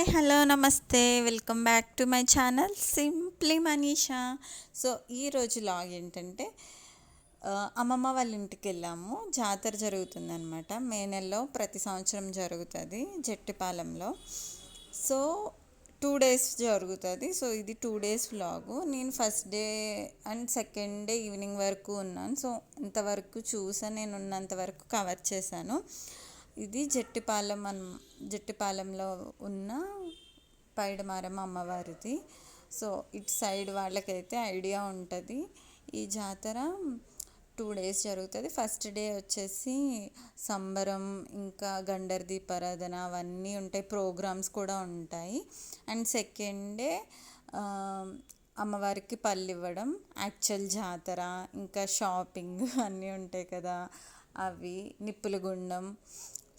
Hi hello నమస్తే. Welcome back to my channel simply Manisha so ఈరోజు vlog ఏంటంటే అమ్మమ్మ వాళ్ళ ఇంటికి వెళ్ళాము. జాతర జరుగుతుందనమాట మే నెలలో ప్రతి సంవత్సరం జరుగుతుంది జట్టిపాలెంలో. సో టూ డేస్ జరుగుతుంది. సో ఇది టూ డేస్ వ్లాగు నేను first day and second day evening వరకు ఉన్నాను. సో ఇంతవరకు చూసాను నేను ఉన్నంత వరకు కవర్ చేశాను. ఇది జట్టిపాలెం అన్ జట్టిపాలెంలో ఉన్న పైడమారమ్మ అమ్మవారిది. సో ఇటు సైడ్ వాళ్ళకైతే ఐడియా ఉంటుంది. ఈ జాతర టూ డేస్ జరుగుతుంది. ఫస్ట్ డే వచ్చేసి సంబరం ఇంకా గండర్ దీపారాధన అవన్నీ ఉంటాయి. ప్రోగ్రామ్స్ కూడా ఉంటాయి. అండ్ సెకండ్ డే అమ్మవారికి పళ్ళు ఇవ్వడం యాక్చువల్ జాతర ఇంకా షాపింగ్ అన్నీ ఉంటాయి కదా. అవి నిప్పుల గుండం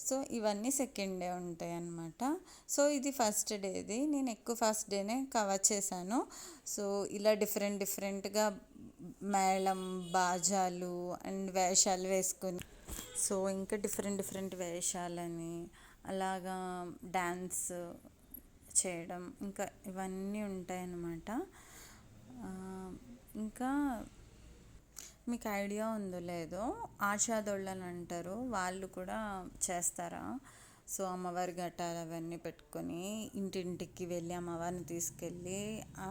సో ఇవన్నీ సెకండ్ డే ఉంటాయి అన్నమాట. సో ఇది ఫస్ట్ డేది. నేను ఎక్కువ ఫస్ట్ డేనే కవర్ చేశాను. సో ఇలా డిఫరెంట్ డిఫరెంట్గా మేళం బాజాలు అండ్ వేషాలు వేసుకొని. సో ఇంకా డిఫరెంట్ డిఫరెంట్ వేషాలని అలాగా డ్యాన్స్ చేయడం ఇంకా ఇవన్నీ ఉంటాయన్నమాట. ఇంకా మీకు ఐడియా ఉందో లేదో ఆషాదోళ్ళని అంటారు వాళ్ళు కూడా చేస్తారా? సో అమ్మవారి ఘట్టాలు అవన్నీ పెట్టుకొని ఇంటింటికి వెళ్ళి అమ్మవారిని తీసుకెళ్ళి ఆ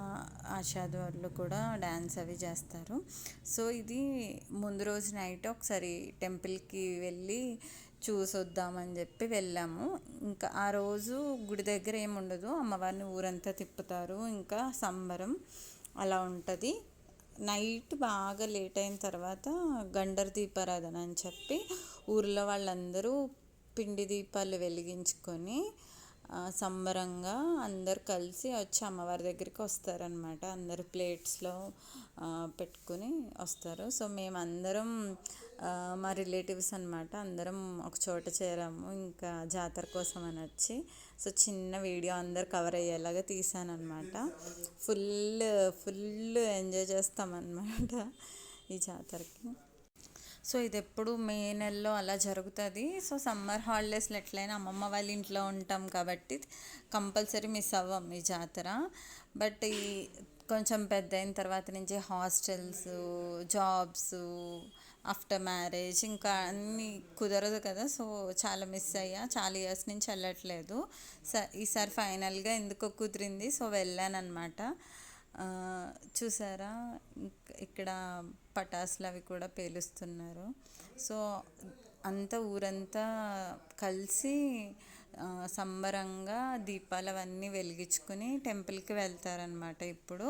వాళ్ళు కూడా డ్యాన్స్ అవి చేస్తారు. సో ఇది ముందు రోజు నైట్ ఒకసారి టెంపుల్కి వెళ్ళి చూసొద్దామని చెప్పి వెళ్ళాము. ఇంకా ఆ రోజు గుడి దగ్గర ఏముండదు అమ్మవారిని ఊరంతా తిప్పుతారు ఇంకా సంబరం అలా ఉంటుంది. నైట్ బాగా లేట్ అయిన తర్వాత గండర్ దీపారాధన అని చెప్పి ఊర్లో వాళ్ళందరూ పిండి దీపాలు వెలిగించుకొని సంబరంగా అందరు కలిసి వచ్చి అమ్మవారి దగ్గరికి వస్తారనమాట అందరు ప్లేట్స్లో పెట్టుకుని వస్తారు. సో మేమందరం మా రిలేటివ్స్ అనమాట అందరం ఒక చోట చేరాము. ఇంకా జాతర కోసం అని వచ్చి సో చిన్న వీడియో అందరు కవర్ అయ్యేలాగా తీసాను అనమాట ఫుల్ ఫుల్ ఎంజాయ్ చేస్తామన్నమాట ఈ జాతరకి. సో ఇది ఎప్పుడు మే నెలలో అలా జరుగుతుంది. సో సమ్మర్ హాలిడేస్లో ఎట్లయినా అమ్మమ్మ వాళ్ళ ఇంట్లో ఉంటాం కాబట్టి కంపల్సరీ మిస్ అవ్వం ఈ జాతర. బట్ ఈ కొంచెం పెద్ద అయిన తర్వాత నుంచి హాస్టల్స్ జాబ్స్ ఆఫ్టర్ మ్యారేజ్ ఇంకా అన్నీ కుదరదు కదా. సో చాలా మిస్ అయ్యా. చాలా ఇయర్స్ నుంచి వెళ్ళట్లేదు. స ఈసారి ఫైనల్గా ఎందుకో కుదిరింది. సో వెళ్ళాను అనమాట చూసారా? ఇక్కడ పటాసులు అవి కూడా పేలుస్తున్నారు. సో అంతా ఊరంతా కలిసి సంబరంగా దీపాలు అవన్నీ వెలిగించుకుని టెంపుల్కి వెళ్తారనమాట ఇప్పుడు.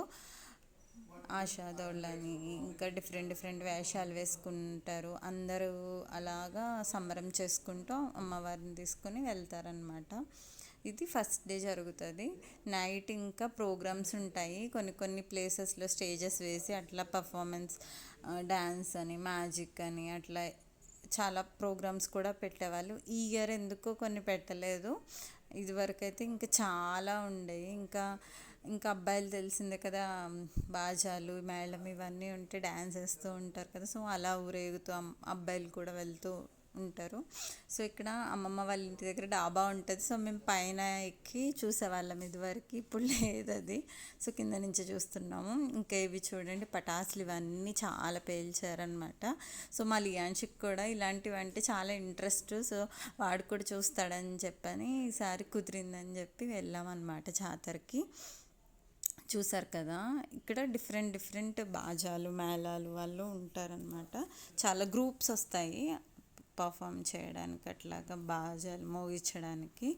ఆషాదోళ్ళని ఇంకా డిఫరెంట్ డిఫరెంట్ వేషాలు వేసుకుంటారు. అందరూ అలాగా సంబరం చేసుకుంటూ అమ్మవారిని తీసుకొని వెళ్తారనమాట ఇది ఫస్ట్ డే జరుగుతుంది. నైట్ ఇంకా ప్రోగ్రామ్స్ ఉంటాయి. కొన్ని కొన్ని ప్లేసెస్లో స్టేజెస్ వేసి అట్లా పర్ఫార్మెన్స్ డ్యాన్స్ అని మ్యాజిక్ అని అట్లా చాలా ప్రోగ్రామ్స్ కూడా పెట్టేవాళ్ళు. ఈ ఇయర్ ఎందుకో కొన్ని పెట్టలేదు. ఇదివరకైతే ఇంకా చాలా ఉండేవి ఇంకా ఇంకా అబ్బాయిలు తెలిసిందే కదా బాజాలు మేళం ఇవన్నీ ఉంటే డ్యాన్స్ వేస్తూ ఉంటారు కదా. సో అలా ఊరేగుతూ అబ్బాయిలు కూడా వెళ్తూ ఉంటారు. సో ఇక్కడ అమ్మమ్మ వాళ్ళ ఇంటి దగ్గర డాబా ఉంటుంది. సో మేము పైన ఎక్కి చూసేవాళ్ళం ఇదివరకు ఇప్పుడు లేదు అది. సో కింద నుంచి చూస్తున్నాము. ఇంకా ఇవి చూడండి పటాసులు ఇవన్నీ చాలా పేల్చారనమాట సో మా లియాన్షిక్ కూడా ఇలాంటివి అంటే చాలా ఇంట్రెస్ట్. సో వాడు కూడా చూస్తాడని చెప్పని ఈసారి కుదిరిందని చెప్పి వెళ్ళామన్నమాట జాతరకి. చూసారు కదా ఇక్కడ డిఫరెంట్ డిఫరెంట్ బాజాలు మేళాలు వాళ్ళు ఉంటారనమాట చాలా గ్రూప్స్ వస్తాయి పర్ఫామ్ చేయడానికి అట్లాగా బాజాలు మోగించడానికి.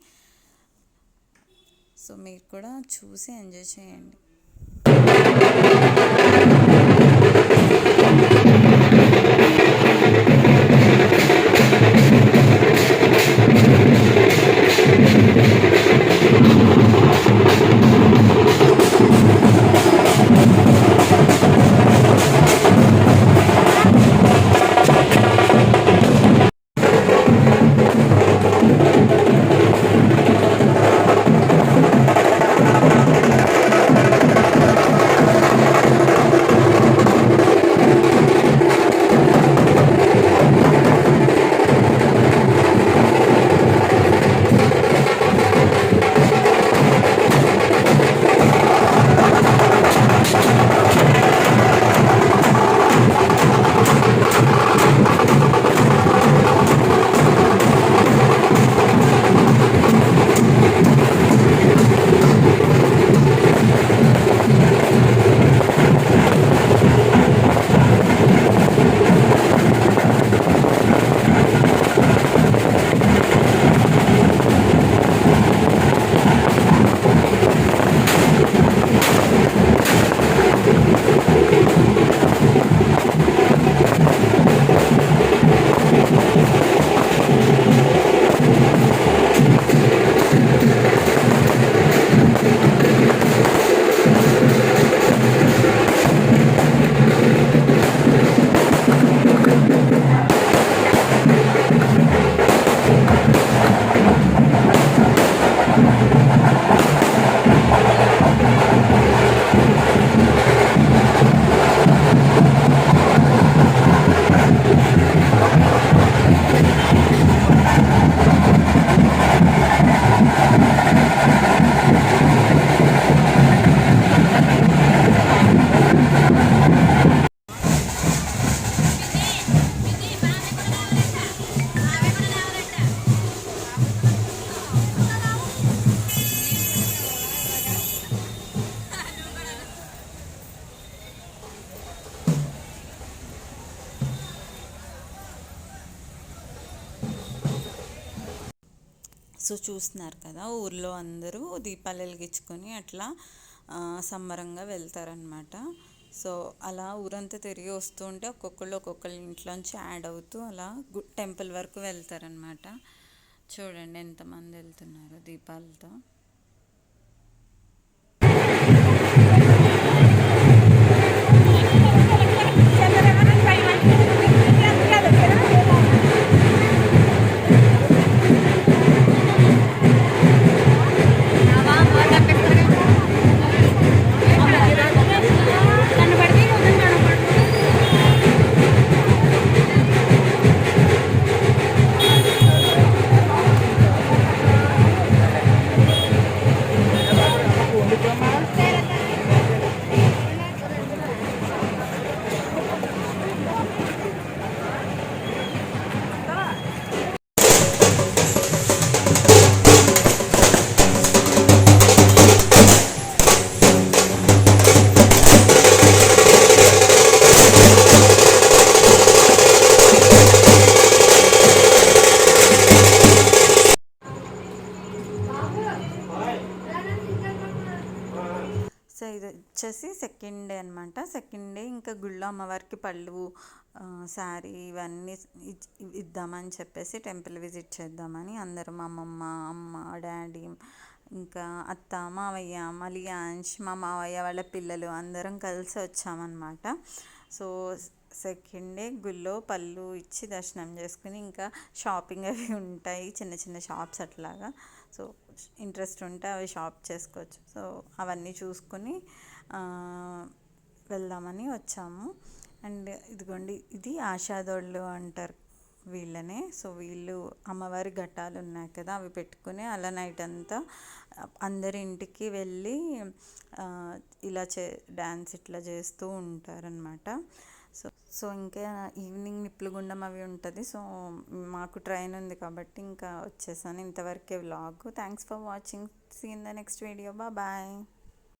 సో మీరు కూడా చూసి ఎంజాయ్ చేయండి. సో చూస్తున్నారు కదా ఊర్లో అందరూ దీపాలు వెలిగించుకొని అట్లా సంబరంగా వెళ్తారనమాట సో అలా ఊరంతా తిరిగి వస్తూ ఉంటే ఒక్కొక్కళ్ళు ఒక్కొక్కళ్ళ ఇంట్లోంచి యాడ్ అవుతూ అలా టెంపుల్ వరకు వెళ్తారనమాట చూడండి ఎంతమంది వెళ్తున్నారు దీపాలతో. వచ్చేసి సెకండ్ డే అనమాట సెకండ్ డే ఇంకా గుళ్ళో అమ్మవారికి పళ్ళు శారీ ఇవన్నీ ఇద్దామని చెప్పేసి టెంపుల్ విజిట్ చేద్దామని అందరం అమ్మమ్మ అమ్మ డాడీ ఇంకా అత్త మావయ్య మళ్ళీ అంశ్ మా మావయ్య వాళ్ళ పిల్లలు అందరం కలిసి వచ్చామన్నమాట. సో సెకండ్ డే గుళ్ళో పళ్ళు ఇచ్చి దర్శనం చేసుకుని ఇంకా షాపింగ్ అవి ఉంటాయి చిన్న చిన్న షాప్స్ అట్లాగా. సో ఇంట్రెస్ట్ ఉంటే అవి షాప్ చేసుకోవచ్చు. సో అవన్నీ చూసుకొని వెళ్దామని వచ్చాము. అండ్ ఇదిగోండి ఇది ఆషాదోళ్ళు అంటారు వీళ్ళనే. సో వీళ్ళు అమ్మవారి ఘట్టాలు ఉన్నాయి కదా అవి పెట్టుకుని అలా నైట్ అంతా అందరి ఇంటికి వెళ్ళి ఇలా చే డ్యాన్స్ ఇట్లా చేస్తూ ఉంటారనమాట సో సో ఇంకా ఈవినింగ్ నిప్పులగుండం అవి ఉంటుంది. సో మాకు ట్రైన్ ఉంది కాబట్టి ఇంకా వచ్చేసాను. ఇంతవరకే vlog. Thanks for watching see in the next video bye